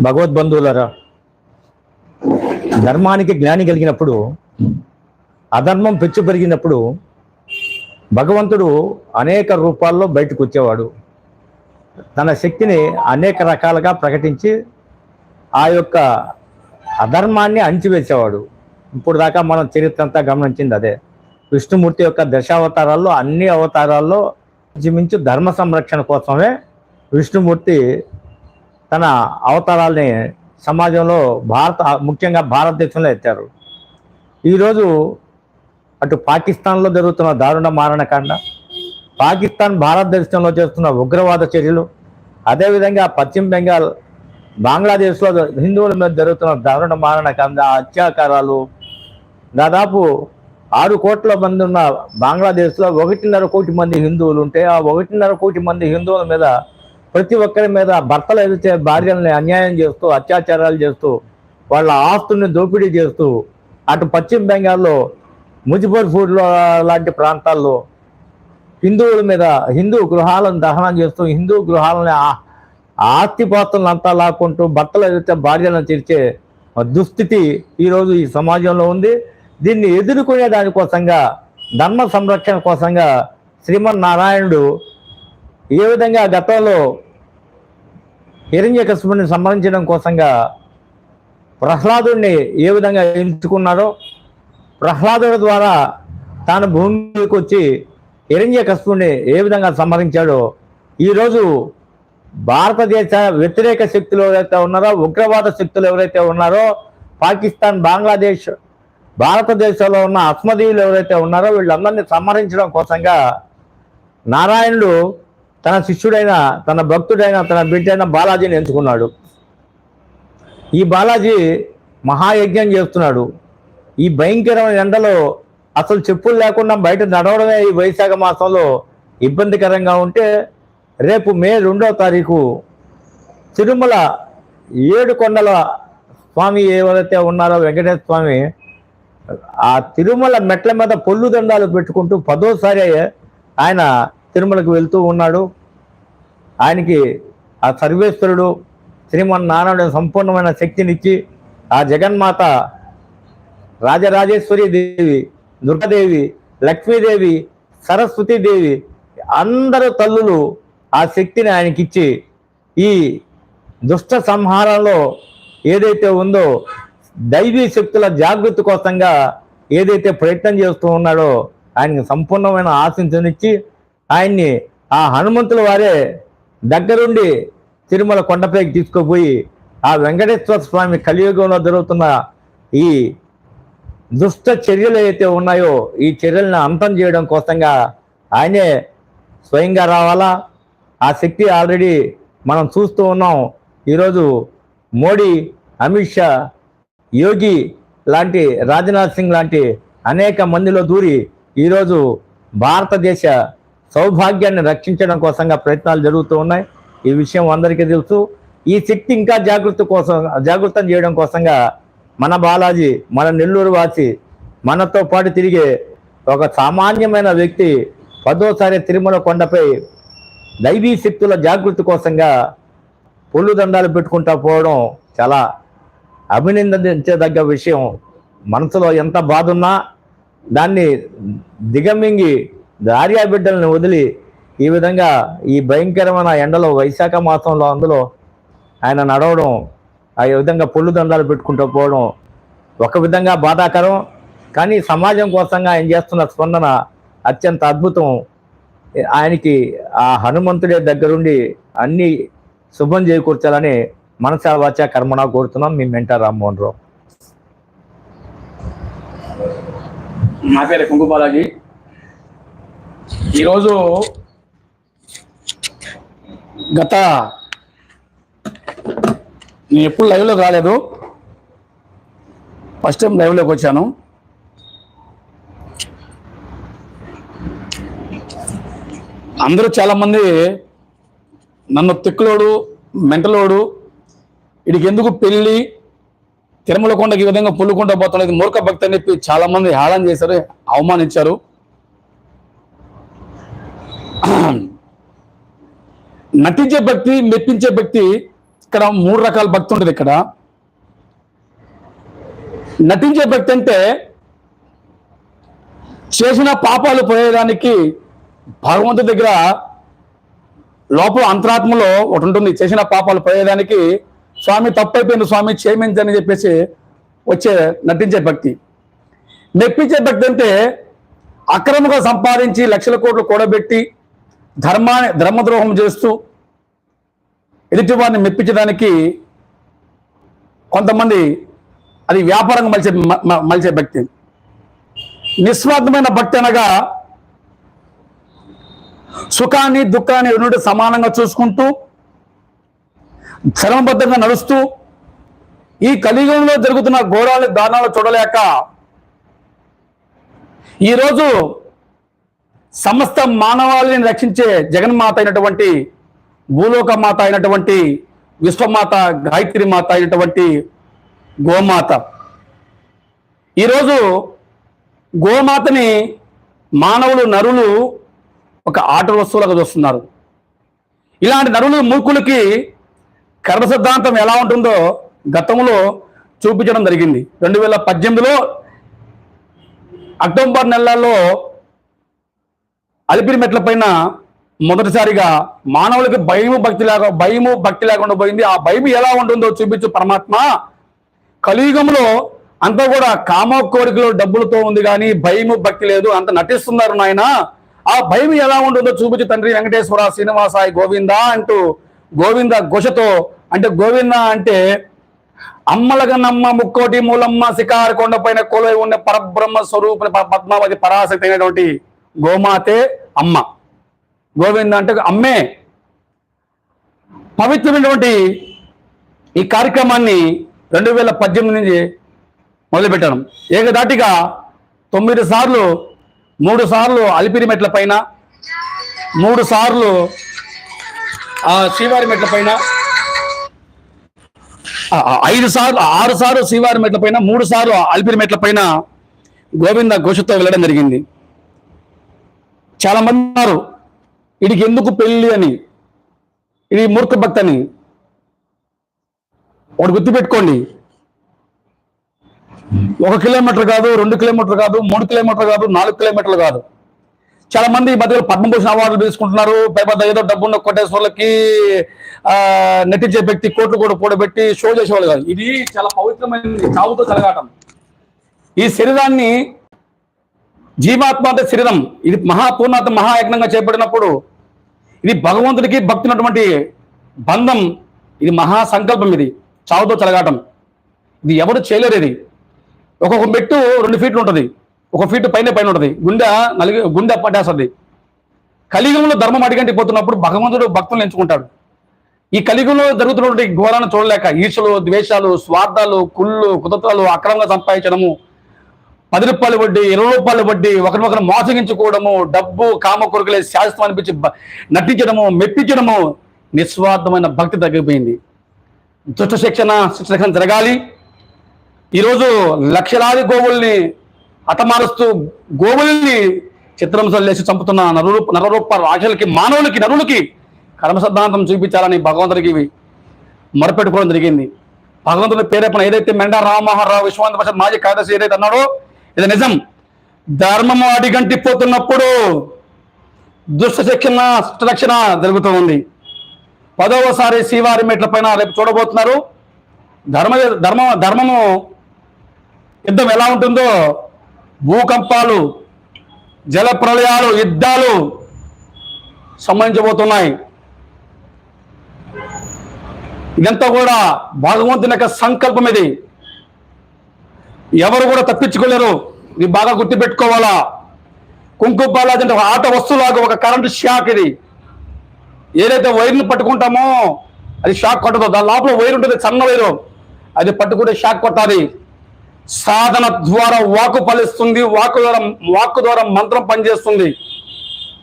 భగవద్బంధువులరా ధర్మానికి జ్ఞాని కలిగినప్పుడు అధర్మం పెచ్చు పెరిగినప్పుడు భగవంతుడు అనేక రూపాల్లో బయటకు వచ్చేవాడు. తన శక్తిని అనేక రకాలుగా ప్రకటించి ఆ యొక్క అధర్మాన్ని అణిచివేసేవాడు. ఇప్పుడు దాకా మనం చరిత్ర అంతా గమనించింది అదే. విష్ణుమూర్తి యొక్క దశావతారాల్లో అన్ని అవతారాల్లో మించు ధర్మ సంరక్షణ కోసమే విష్ణుమూర్తి తన అవతారాల్ని సమాజంలో భారత ముఖ్యంగా భారతదేశంలో ఎత్తారు. ఈరోజు అటు పాకిస్తాన్లో జరుగుతున్న దారుణ మారణకాండ పాకిస్తాన్ భారతదేశంలో చేస్తున్న ఉగ్రవాద చర్యలు అదేవిధంగా పశ్చిమ బెంగాల్ బంగ్లాదేశ్లో హిందువుల మీద జరుగుతున్న దారుణ మారణకాండ అత్యాచారాలు దాదాపు ఆరు కోట్ల మంది ఉన్న బంగ్లాదేశ్లో ఒకటిన్నర కోటి మంది హిందువులు ఉంటే ఆ ఒకటిన్నర కోటి మంది హిందువుల మీద ప్రతి ఒక్కరి మీద భర్తలు ఏదైతే భార్యల్ని అన్యాయం చేస్తూ అత్యాచారాలు చేస్తూ వాళ్ళ ఆస్తుల్ని దోపిడీ చేస్తూ అటు పశ్చిమ బెంగాల్లో ముజిఫర్పూర్లో లాంటి ప్రాంతాల్లో హిందువుల మీద హిందూ గృహాలను దహనం చేస్తూ హిందూ గృహాలని ఆ- ఆస్తిపాస్తులను అంతా లాక్కుంటూ భర్తలు ఏదైతే భార్యలను తీర్చే దుస్థితి ఈరోజు ఈ సమాజంలో ఉంది. దీన్ని ఎదుర్కొనే దానికోసంగా ధర్మ సంరక్షణ కోసంగా శ్రీమన్నారాయణుడు ఏ విధంగా గతంలో హిరణ్యకశిపుని సంహరించడం కోసంగా ప్రహ్లాదుడిని ఏ విధంగా ఎంచుకున్నారో ప్రహ్లాదుడి ద్వారా తాను భూమికి వచ్చి హిరణ్యకశిపుని ఏ విధంగా సంహరించాడో ఈరోజు భారతదేశ వ్యతిరేక శక్తులు ఎవరైతే ఉన్నారో ఉగ్రవాద శక్తులు ఎవరైతే ఉన్నారో పాకిస్తాన్ బంగ్లాదేశ్ భారతదేశంలో ఉన్న అస్మదీయులు ఎవరైతే ఉన్నారో వీళ్ళందరినీ సంహరించడం కోసంగా నారాయణుడు తన శిష్యుడైన తన భక్తుడైన తన బిడ్డైన బాలాజీని ఎంచుకున్నాడు. ఈ బాలాజీ మహాయజ్ఞం చేస్తున్నాడు. ఈ భయంకరమైన ఎండలో అసలు చెప్పులు లేకుండా బయట నడవడమే ఈ వైశాఖ మాసంలో ఇబ్బందికరంగా ఉంటే రేపు మే రెండో తారీఖు తిరుమల ఏడు కొండల స్వామి ఎవరైతే ఉన్నారో వెంకటేశ్వర స్వామి ఆ తిరుమల మెట్ల మీద పొల్లు దండాలు పెట్టుకుంటూ పదోసారి ఆయన తిరుమలకు వెళ్తూ ఉన్నాడు. ఆయనకి ఆ సర్వేశ్వరుడు శ్రీమన్నారాయణ సంపూర్ణమైన శక్తినిచ్చి ఆ జగన్మాత రాజరాజేశ్వరి దేవి దుర్గాదేవి లక్ష్మీదేవి సరస్వతీదేవి అందరు తల్లులు ఆ శక్తిని ఆయనకిచ్చి ఈ దుష్ట సంహారంలో ఏదైతే ఉందో దైవీ శక్తుల జాగృతి కోసంగా ఏదైతే ప్రయత్నం చేస్తూ ఉన్నాడో ఆయనకి సంపూర్ణమైన ఆశించనిచ్చి ఆయన్ని ఆ హనుమంతుల వారే దగ్గరుండి తిరుమల కొండపైకి తీసుకుపోయి ఆ వెంకటేశ్వర స్వామి కలియుగంలో జరుగుతున్న ఈ దుష్ట చర్యలు అయితే ఉన్నాయో ఈ చర్యలను అంతం చేయడం కోసంగా ఆయనే స్వయంగా రావాలా? ఆ శక్తి ఆల్రెడీ మనం చూస్తూ ఉన్నాం. ఈరోజు మోడీ అమిత్ షా యోగి లాంటి రాజ్నాథ్ సింగ్ లాంటి అనేక మందిలో దూరి ఈరోజు భారతదేశ సౌభాగ్యాన్ని రక్షించడం కోసంగా ప్రయత్నాలు జరుగుతూ ఉన్నాయి. ఈ విషయం అందరికీ తెలుసు. ఈ శక్తి ఇంకా జాగృతి కోసం జాగృతం చేయడం కోసంగా మన బాలాజీ మన నెల్లూరు వాసి మనతో పాటు తిరిగే ఒక సామాన్యమైన వ్యక్తి పదోసారి తిరుమల కొండపై దైవీ శక్తుల జాగృతి కోసంగా పొల్లు దండాలు పెట్టుకుంటా పోవడం చాలా అభినందించదగ్గ విషయం. మనసులో ఎంత బాధ ఉన్నా దాన్ని దిగమింగి భార్యా బిడ్డల్ని వదిలి ఈ విధంగా ఈ భయంకరమైన ఎండలో వైశాఖ మాసంలో అందులో ఆయన నడవడం ఆ విధంగా పొల్లు దండాలు పెట్టుకుంటూ పోవడం ఒక విధంగా బాధాకరం. కానీ సమాజం కోసంగా ఆయన చేస్తున్న స్పందన అత్యంత అద్భుతం. ఆయనకి ఆ హనుమంతుడే దగ్గరుండి అన్ని శుభం చేకూర్చాలని మనసా వాచ కర్మణ కోరుతున్నాం. మీ మెంటర్ రామ్మోహన్ రావు. నా పేరు కుంకుబాలాజీ ఈరోజు గత నేను ఎప్పుడు లైవ్లో రాలేదు ఫస్ట్ టైం లైవ్లోకి వచ్చాను. అందరూ చాలామంది నన్ను తిక్కులోడు మెంటలోడు వీడికి ఎందుకు పెళ్ళి తిరుమల కొండకి ఈ విధంగా పుల్లుకుంటా పోతున్నది మూర్ఖ భక్తి అని చెప్పి చాలా మంది హేళన చేశారు అవమానించారు. నటించే భక్తి మెప్పించే భక్తి ఇక్కడ మూడు రకాల భక్తి ఉంటుంది ఇక్కడ. నటించే భక్తి అంటే చేసిన పాపాలు పోయేదానికి భగవంతు దగ్గర లోపల అంతరాత్మలో ఒకటి ఉంటుంది. చేసిన పాపాలు పోయేదానికి స్వామి తప్పైపోయింది స్వామి క్షేమించని చెప్పేసి వచ్చే నటించే భక్తి. మెప్పించే భక్తి అంటే అక్రమంగా సంపాదించి లక్షల కోట్లు కూడబెట్టి ధర్మాన్ని ధర్మద్రోహం చేస్తూ ఎదుటివారిని మెప్పించడానికి కొంతమంది అది వ్యాపారంగా మలిచే మ- మలిచే భక్తి. నిస్వార్థమైన భక్తి అనగా సుఖాన్ని దుఃఖాన్ని రెండు సమానంగా చూసుకుంటూ చరమబద్ధంగా నడుస్తూ ఈ కలియుగంలో జరుగుతున్న ఘోరాలు దానాలు చూడలేక ఈరోజు సమస్త మానవాళిని రక్షించే జగన్మాత అయినటువంటి భూలోక మాత అయినటువంటి విశ్వమాత గాయత్రి మాత అయినటువంటి గోమాత. ఈరోజు గోమాతని మానవులు నరులు ఒక ఆట వస్తువులుగా చూస్తున్నారు. ఇలాంటి నరులు మూర్ఖులకి కర్మ సిద్ధాంతం ఎలా ఉంటుందో గతంలో చూపించడం జరిగింది. రెండు వేల పద్దెనిమిదిలో అక్టోబర్ నెలలో అలిపిరి మెట్ల పైన మొదటిసారిగా మానవులకి భయము భక్తి లేక భయము భక్తి లేకుండా పోయింది. ఆ భయం ఎలా ఉంటుందో చూపించు పరమాత్మ. కలియుగంలో అంతా కూడా కామ కోరికలు డబ్బులతో ఉంది కానీ భయము భక్తి లేదు. అంత నటిస్తున్నారు నాయన. ఆ భయం ఎలా ఉంటుందో చూపించు తండ్రి వెంకటేశ్వర శ్రీనివాసాయి గోవింద అంటూ గోవింద ఘోషతో అంటే గోవింద అంటే అమ్మలగనమ్మ ముక్కోటి మూలమ్మ శిఖారి కొండపైన కొలై ఉన్న పరబ్రహ్మ స్వరూప పద్మావతి పరాశక్తి అయినటువంటి గోమాతే అమ్మ. గోవింద అంటే అమ్మే. పవిత్రమైనటువంటి ఈ కార్యక్రమాన్ని రెండు వేల పద్దెనిమిది నుంచి మొదలుపెట్టాను. ఏకదాటిగా తొమ్మిది సార్లు మూడు సార్లు అలిపిరి మెట్ల పైన మూడు సార్లు ఆ శ్రీవారి మెట్ల పైన ఐదు సార్లు ఆరు సార్లు శ్రీవారి మెట్ల పైన మూడు సార్లు అలిపిరి మెట్ల పైన గోవింద ఘోషతో వెళ్ళడం జరిగింది. చాలామంది ఉన్నారు. వీడికి ఎందుకు పెళ్ళి అని. ఇది మూర్ఖ భక్తి అని. ఒకటి గుర్తుపెట్టుకోండి. ఒక కిలోమీటర్ కాదు రెండు కిలోమీటర్ కాదు మూడు కిలోమీటర్ కాదు నాలుగు కిలోమీటర్లు కాదు. చాలా మంది ఈ మధ్యలో పద్మభూషణ అవార్డులు తీసుకుంటున్నారు. పై పెద్ద ఏదో డబ్బున్న కోటేశ్వర్లకి ఆ, నటించే వ్యక్తి కోట్లు కూడా కూడబెట్టి షో చేసేవాళ్ళు కాదు. ఇది చాలా పవిత్రమైనది చావుతో చెలగాటం ఈ శరీరాన్ని జీవాత్మ అంటే శరీరం. ఇది మహాపూర్ణాత్మ మహాయజ్ఞంగా చేపడినప్పుడు ఇది భగవంతుడికి భక్తున్నటువంటి బంధం. ఇది మహా సంకల్పం ఇది. చావుతో చలగాటం. ఇది ఎవరు చేయలేరు ఇది. ఒక్కొక్క మెట్టు రెండు ఫీట్లు ఉంటుంది. ఒక ఫీట్ పైన పైన ఉంటుంది. గుండె నలిగి గుండె పట్టేస్తుంది. కలియుగంలో ధర్మం అడిగంటి పోతున్నప్పుడు భగవంతుడు భక్తులను ఎంచుకుంటాడు. ఈ కలియుగంలో జరుగుతున్నటువంటి ఘోరాన్ని చూడలేక ఈర్షలు ద్వేషాలు స్వార్థాలు కుళ్ళు కుతత్వాలు అక్రమంగా సంపాదించడము పది రూపాయలు వడ్డీ ఇరవై రూపాయలు వడ్డీ ఒకరినొకరు మోసగించుకోవడము డబ్బు కామ కొరకలే శాస్త్రం అనిపించి నటించడము మెప్పించడము నిస్వార్థమైన భక్తి తగ్గిపోయింది. దుష్ట శిక్షణ శిక్షణ జరగాలి. ఈరోజు లక్షలాది గోవుల్ని హతమారుస్తూ గోవుల్ని చిత్రంశం లేచి చంపుతున్న నరూప నరరూప రాక్షలకి మానవులకి నరులకి కర్మ సిద్ధాంతం చూపించాలని భగవంతుడికి మొరపెట్టుకోవడం జరిగింది. భగవంతుడి ప్రేరేపణ ఏదైతే మెండా రామహారావు రావు విశ్వాంత మాజీ కార్యదర్శి ఏదైతే అన్నాడో ఇది నిజం. ధర్మము అడిగంటిపోతున్నప్పుడు దుష్ట శిక్షణ రక్షణ జరుగుతూ ఉంది. పదవసారి శ్రీవారి మెట్ల పైన రేపు చూడబోతున్నారు. ధర్మ ధర్మ ధర్మము యుద్ధం ఎలా ఉంటుందో భూకంపాలు జల ప్రళయాలు యుద్ధాలు సంబంధించబోతున్నాయి ఇదంతా కూడా భగవంతుని యొక్క సంకల్పం ఇది. ఎవరు కూడా తప్పించుకోలేరు. ఇది బాగా గుర్తుపెట్టుకోవాలా? కుంకుమ బాలాజీ అంటే ఒక ఆట వస్తువులాగా ఒక కరెంటు షాక్ ఇది. ఏదైతే వైర్ని పట్టుకుంటామో అది షాక్ కొట్టదు. దాని లోపల వైర్ ఉంటుంది సన్న వైరు. అది పట్టుకుంటే షాక్ కొట్టాలి. సాధన ద్వారా వాకు ఫలిస్తుంది. వాకు ద్వారా వాక్కు ద్వారా మంత్రం పనిచేస్తుంది.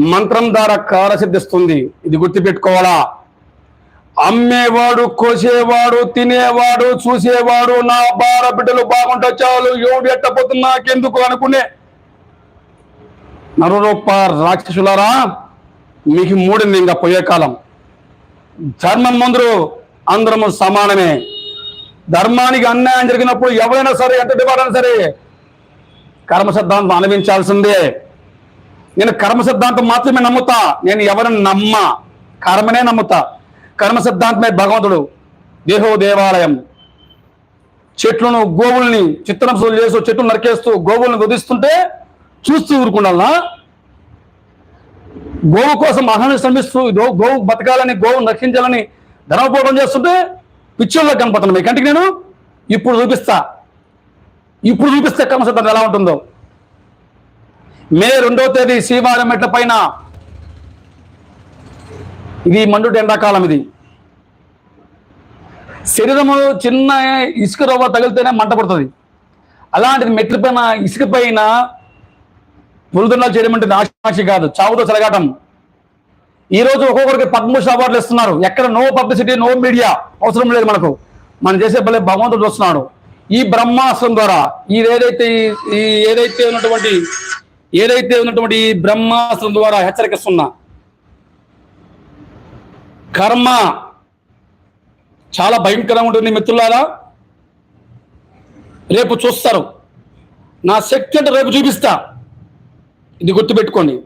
మంత్రం ద్వారా కారసిద్ధిస్తుంది ఇది గుర్తుపెట్టుకోవాలా? అమ్మేవాడు కోసేవాడు తినేవాడు చూసేవాడు నా బార బిడ్డలు బాగుంటే చాలు ఎవడు ఎట్టపోతుంది నాకెందుకు అనుకునే? నరూప రాక్షసులారా మీకు మూడింది ఇంకా పోయే కాలం. ధర్మం ముందు అందరము సమానమే. ధర్మానికి అన్యాయం జరిగినప్పుడు ఎవరైనా సరే ఎంత డిపార్ట్ సరే కర్మ సిద్ధాంతం అనుభవించాల్సిందే. నేను కర్మ సిద్ధాంతం మాత్రమే నమ్ముతా నేను ఎవరిని నమ్మ కర్మనే నమ్ముతా. కర్మ సిద్ధాంతమే భగవంతుడు. దేహో దేవాలయం. చెట్లను గోవుల్ని చిత్రంశులు చేస్తూ చెట్లు నరికేస్తూ గోవుల్ని వదిస్తుంటే చూస్తూ ఊరుకుండాలనా? గోవు కోసం అహాన్ని శ్రమిస్తూ గోవు బతకాలని గోవును రక్షించాలని ధనపోవడం చేస్తుంటే పిచ్చోళ్ళకి కనపడుతున్నాం మీ కంటికి నేను? ఇప్పుడు చూపిస్తా. ఇప్పుడు చూపిస్తే కర్మ సిద్ధాంతం ఎలా ఉంటుందో? మే రెండవ తేదీ శ్రీవారం మెట్ల పైన ఇది మండుటి ఎండాకాలం ఇది. శరీరము చిన్న ఇసుక రవ్వ తగిలితేనే మంట పడుతుంది. అలాంటిది మెట్ల పైన ఇసుక పైన పులిదుండలు చేయడం అంటే ఆశాక్షి కాదు చావుతో చెలగాటం. ఈ రోజు ఒక్కొక్కరికి పద్మభూషణ అవార్డులు ఇస్తున్నారు. ఎక్కడ నో పబ్లిసిటీ నో మీడియా అవసరం లేదు మనకు. మనం చేసే పల్లె భగవంతుడు చూస్తున్నాడు. ఈ బ్రహ్మాస్త్రం ద్వారా ఈ ఏదైతే ఈ- ఏదైతే ఉన్నటువంటి ఏదైతే ఉన్నటువంటి ఈ బ్రహ్మాస్త్రం ద్వారా హెచ్చరికస్తున్నా కర్మ చాలా భయంకరంగా ఉంటుంది మిత్రులారా. రేపు చూస్తారు. నా శక్తి అంటే రేపు చూపిస్తా. ఇది గుర్తుపెట్టుకోండి.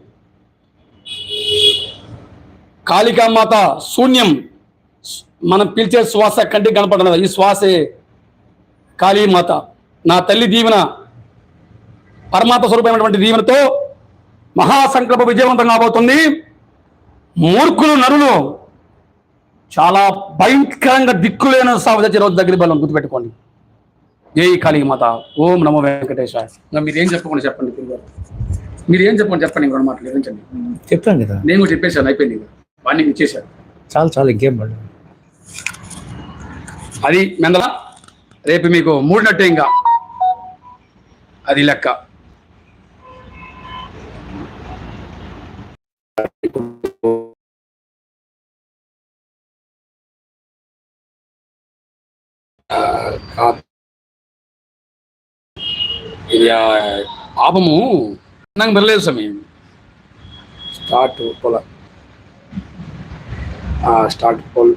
కాళికామాత శూన్యం. మనం పిలిచే శ్వాస కంటికి కనపడదు. ఈ శ్వాసే కాళీమాత నా తల్లి దీవెన పరమాత్మ స్వరూపమైనటువంటి దీవెనతో మహాసంకల్ప విజయవంతం కాబోతుంది. మూర్ఖులు నరులు చాలా భయంకరంగా దిక్కులేని సాగు రోజు దగ్గర బలం గుర్తుపెట్టుకోండి. జై కాళీమాత ఓం నమో వెంకటేశాయ. ఇంకా మీరేం చెప్పకుండా చెప్పండి. మీరేం చెప్పండి చెప్పండి ఇంకొక మాటలు వివరించండి చెప్తాను కదా. నేను కూడా చెప్పేశాను అయిపోయింది ఇక. వాణ్ణి ఇచ్చేశాను చాలు చాలు ఇంకేం పడదు. అది మెందల రేపు మీకు మూడినట్టే ఇంకా. అది లెక్క. ఇది ఆ పాపము నాకు బెరలేదు స్వామి స్టార్ట్ పొల స్టార్ట్ పొల్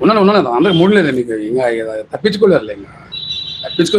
ఉన్నాను ఉన్నాను అందరికి మూడు లేదు మీకు ఇంకా ఇక తప్పించుకోలేదు ఇంకా తప్పించుకో